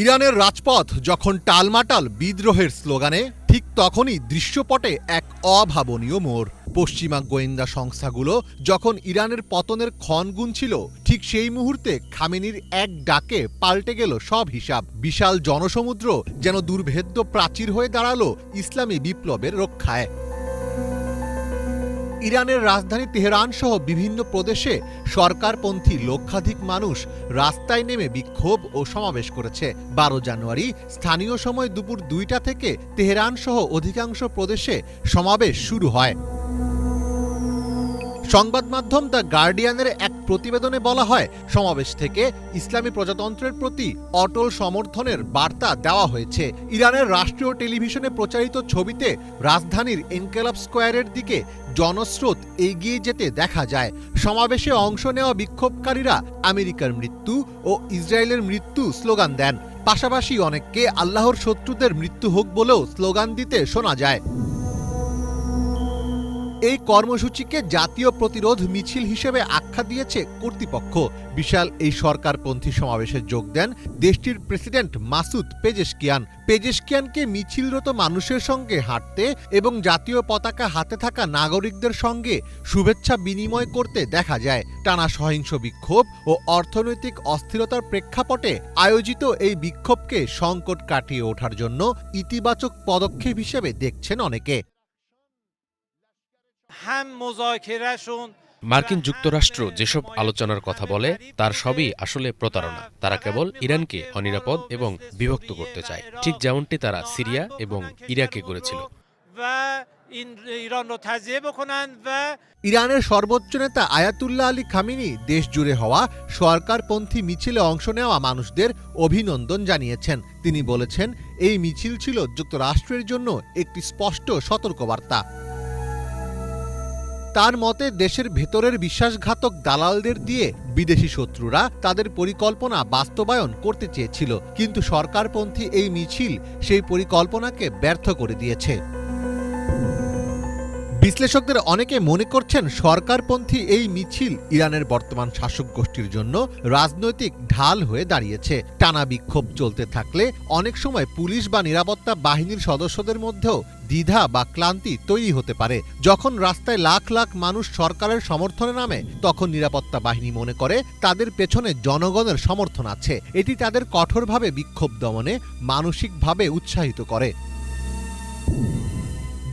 ইরানের রাজপথ যখন টালমাটাল বিদ্রোহের স্লোগানে, ঠিক তখনই দৃশ্যপটে এক অভাবনীয় মোড়। পশ্চিমা গোয়েন্দা সংস্থাগুলো যখন ইরানের পতনের ক্ষণ গুনছিল, ঠিক সেই মুহূর্তে খামেনির এক ডাকে পাল্টে গেল সব হিসাব। বিশাল জনসমুদ্র যেন দুর্ভেদ্য প্রাচীর হয়ে দাঁড়াল ইসলামী বিপ্লবের রক্ষায়। ইরানের রাজধানী তেহরান সহ বিভিন্ন প্রদেশে সরকারপন্থী লক্ষাধিক মানুষ রাস্তায় নেমে বিক্ষোভ ও সমাবেশ করেছে। বারো জানুয়ারি স্থানীয় সময় দুপুর দুইটা থেকে তেহরান সহ অধিকাংশ প্রদেশে সমাবেশ শুরু হয়। সংবাদ মাধ্যম দ্য গার্ডিয়ানের এক প্রতিবেদনে বলা হয়, সমাবেশ থেকে ইসলামী প্রজাতন্ত্রের প্রতি অটল সমর্থনের বার্তা দেওয়া হয়েছে। ইরানের রাষ্ট্রীয় টেলিভিশনে প্রচারিত ছবিতে রাজধানীর এনকেলাব স্কোয়ারের দিকে জনস্রোত এগিয়ে যেতে দেখা যায়। সমাবেশে অংশ নেওয়া বিক্ষোভকারীরা আমেরিকার মৃত্যু ও ইসরায়েলের মৃত্যু স্লোগান দেন। পাশাপাশি অনেককে আল্লাহর শত্রুদের মৃত্যু হোক বলেও স্লোগান দিতে শোনা যায়। এই কর্মসূচিকে জাতীয় প্রতিরোধ মিছিল হিসেবে আখ্যা দিয়েছে কর্তৃপক্ষ। বিশাল এই সরকারপন্থী সমাবেশে যোগ দেন দেশটির প্রেসিডেন্ট মাসুদ পেজেশকিয়ান। পেজেশকিয়ানকে মিছিলরত মানুষের সঙ্গে হাঁটতে এবং জাতীয় পতাকা হাতে থাকা নাগরিকদের সঙ্গে শুভেচ্ছা বিনিময় করতে দেখা যায়। টানা সহিংস বিক্ষোভ ও অর্থনৈতিক অস্থিরতার প্রেক্ষাপটে আয়োজিত এই বিক্ষোভকে সংকট কাটিয়ে ওঠার জন্য ইতিবাচক পদক্ষেপ হিসেবে দেখছেন অনেকে। মার্কিন যুক্তরাষ্ট্র যেসব আলোচনার কথা বলে তার সবই আসলে প্রতারণা। তারা কেবল ইরানকে অনিরাপদ এবং বিভক্ত করতে চায়। ঠিক যেমনটি তারা সিরিয়া এবং ইরাকে করেছিল। ইরানের সর্বোচ্চ নেতা আয়াতুল্লাহ আলী খামিনি দেশ জুড়ে হওয়া সরকারপন্থী মিছিলে অংশ নেওয়া মানুষদের অভিনন্দন জানিয়েছেন। তিনি বলেছেন এই মিছিল ছিল যুক্তরাষ্ট্রের জন্য একটি স্পষ্ট সতর্কবার্তা। তার মতে দেশের ভেতরের বিশ্বাসঘাতক দালালদের দিয়ে বিদেশি শত্রুরা তাদের পরিকল্পনা বাস্তবায়ন করতে চেয়েছিল, কিন্তু সরকারপন্থী এই মিছিল সেই পরিকল্পনাকে ব্যর্থ করে দিয়েছে। বিশ্লেষকদের অনেকে মনে করছেন সরকারপন্থী এই মিছিল ইরানের বর্তমান শাসক গোষ্ঠীর জন্য রাজনৈতিক ঢাল হয়ে দাঁড়িয়েছে। টানা বিক্ষোভ চলতে থাকলে অনেক সময় পুলিশ বা নিরাপত্তা বাহিনীর সদস্যদের মধ্যেও দ্বিধা বা ক্লান্তি তৈরি হতে পারে। যখন রাস্তায় লাখ লাখ মানুষ সরকারের সমর্থনে নামে, তখন নিরাপত্তা বাহিনী মনে করে তাদের পেছনে জনগণের সমর্থন আছে। এটি তাদের কঠোরভাবে বিক্ষোভ দমনে মানসিকভাবে উৎসাহিত করে।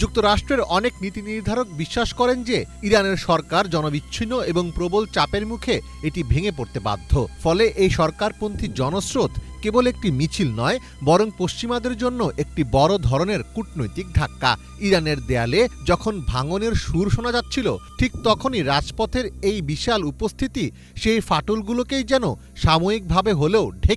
যুক্তরাষ্ট্রের অনেক নীতি নির্ধারক বিশ্বাস করেন যে ইরানের সরকার জনবিচ্ছিন্ন এবং প্রবল চাপের মুখে এটি ভেঙে পড়তে বাধ্য। ফলে এই সরকারপন্থী জনস্রোত কেবল একটি মিছিল নয়, বরং পশ্চিমাদের জন্য একটি বড় ধরনের কূটনৈতিক ধাক্কা। ইরানের দেয়ালে যখন ভাঙনের সুর শোনা যাচ্ছিল, ঠিক তখনই রাজপথের এই বিশাল উপস্থিতি সেই ফাটলগুলোকেই যেন সাময়িকভাবে হলেও ঢেকে